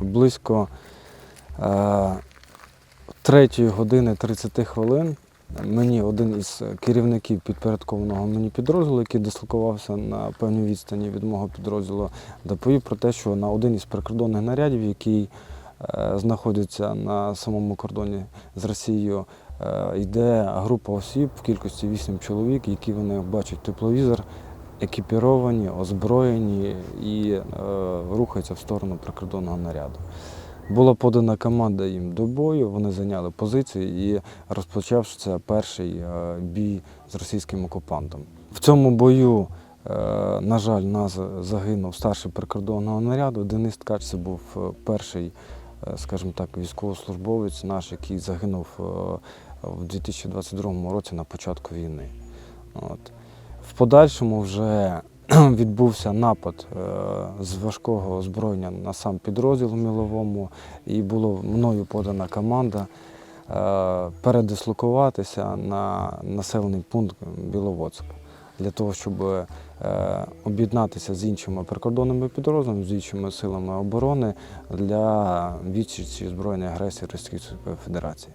Близько е, 3 години 30 хвилин мені один із керівників підпорядкованого мені підрозділу, який дислокувався на певній відстані від мого підрозділу, доповів про те, що на один із прикордонних нарядів, який е, знаходиться на самому кордоні з Росією, е, йде група осіб в кількості 8 чоловік, які вони бачать тепловізор, екіпіровані, озброєні і е, рухаються в сторону прикордонного наряду. Була подана команда їм до бою, вони зайняли позиції і розпочався перший е, бій з російським окупантом. В цьому бою, е, на жаль, нас загинув старший прикордонного наряду. Денис Ткач це був е, перший, е, скажімо так, військовослужбовець наш, який загинув е, в 2022 році на початку війни. От. В подальшому вже відбувся напад е, з важкого озброєння на сам підрозділ в Міловому, і була мною подана команда е, передислокуватися на населений пункт Біловодськ для того, щоб е, об'єднатися з іншими прикордонними підрозділами, з іншими силами оборони для відсічі збройної агресії Російської Федерації.